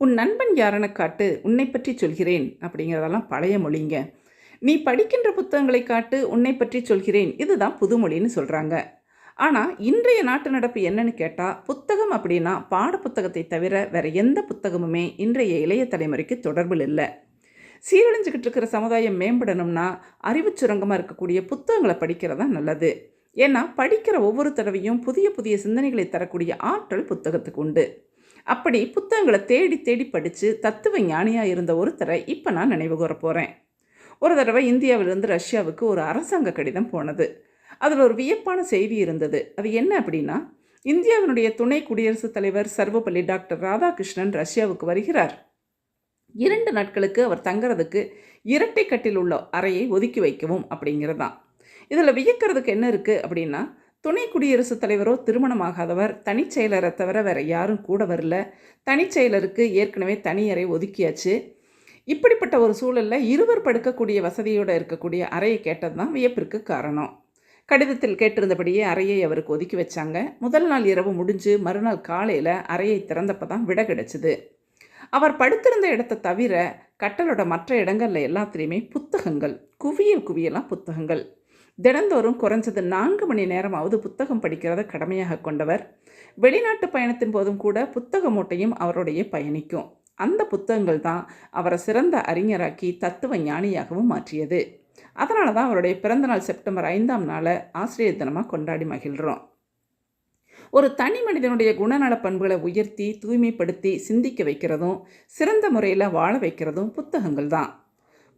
உன் நண்பன் யாரென காட்டு உன்னை பற்றி சொல்கிறேன் அப்படிங்கிறதெல்லாம் பழைய மொழிங்க. நீ படிக்கின்ற புத்தகங்களை காட்டு உன்னை பற்றி சொல்கிறேன் இதுதான் புதுமொழின்னு சொல்கிறாங்க ஆனால் இன்றைய நாட்டு நடப்பு என்னன்னு கேட்டால் புத்தகம் அப்படின்னா பாட புத்தகத்தை தவிர வேறு எந்த புத்தகமுமே இன்றைய இளைய தலைமுறைக்கு தொடர்பில் இல்லை. சீரழிஞ்சுக்கிட்டு இருக்கிற சமுதாயம் மேம்படணும்னா அறிவுச் சுரங்கமாக இருக்கக்கூடிய புத்தகங்களை படிக்கிறது தான் நல்லது. ஏன்னா படிக்கிற ஒவ்வொரு தடவையும் புதிய புதிய சிந்தனைகளை தரக்கூடிய ஆற்றல் புத்தகத்துக்கு உண்டு. அப்படி புத்தகங்களை தேடி தேடி படித்து தத்துவ ஞானியாக இருந்த ஒருத்தரை இப்போ நான் நினைவு கூற போகிறேன் ஒரு தடவை இந்தியாவிலிருந்து ரஷ்யாவுக்கு ஒரு அரசாங்க கடிதம் போனது. அதில் ஒரு வியப்பான செய்தி இருந்தது. அது என்ன அப்படின்னா இந்தியாவினுடைய துணை குடியரசுத் தலைவர் சர்வபள்ளி டாக்டர் ராதாகிருஷ்ணன் ரஷ்யாவுக்கு வருகிறார். இரண்டு நாட்களுக்கு அவர் தங்குறதுக்கு இரட்டை கட்டில் உள்ள அறையை ஒதுக்கி வைக்கவும் அப்படிங்கிறதான். இதில் வியக்கிறதுக்கு என்ன இருக்குது அப்படின்னா துணை குடியரசுத் தலைவரோ திருமணமாகாதவர் தனிச் செயலரை தவிர வேறு யாரும் கூட வரல. தனிச் செயலருக்கு ஏற்கனவே தனி அறை ஒதுக்கியாச்சு. இப்படிப்பட்ட ஒரு சூழலில் இருவர் படுக்கக்கூடிய வசதியோடு இருக்கக்கூடிய அறையை கேட்டது தான் வியப்பிற்கு காரணம். கடிதத்தில் கேட்டிருந்தபடியே அறையை அவருக்கு ஒதுக்கி வச்சாங்க. முதல் நாள் இரவு முடிஞ்சு மறுநாள் காலையில் அறையை திறந்தப்போ தான் விட கிடச்சிது. அவர் படுத்திருந்த இடத்த தவிர கட்டலோட மற்ற இடங்களில் எல்லாத்துலேயுமே புத்தகங்கள் குவியல் குவியலாம் புத்தகங்கள். தினந்தோறும் குறைஞ்சது நான்கு மணி நேரமாவது புத்தகம் படிக்கிறத கடமையாக கொண்டவர். வெளிநாட்டு பயணத்தின் போதும் கூட புத்தக மூட்டையும் அவருடைய பயணிக்கும். அந்த புத்தகங்கள் தான் அவரை சிறந்த அறிஞராக்கி தத்துவ ஞானியாகவும் மாற்றியது. அதனால தான் அவருடைய பிறந்தநாள் செப்டம்பர் ஐந்தாம் நாளை ஆசிரியர் தினமாக கொண்டாடி மகிழ்கிறோம் ஒரு தனி மனிதனுடைய குணநல பண்புகளை உயர்த்தி தூய்மைப்படுத்தி சிந்திக்க வைக்கிறதும் சிறந்த முறையில் வாழ வைக்கிறதும் புத்தகங்கள் தான்.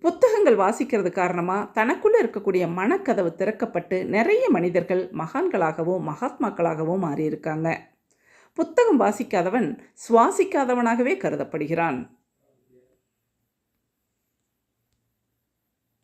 புத்தகங்கள் வாசிக்கிறது காரணமாக தனக்குள்ளே இருக்கக்கூடிய மனக்கதவு திறக்கப்பட்டு நிறைய மனிதர்கள் மகான்களாகவும் மகாத்மாக்களாகவும் மாறியிருக்காங்க. புத்தகம் வாசிக்காதவன் சுவாசிக்காதவனாகவே கருதப்படுகிறான்.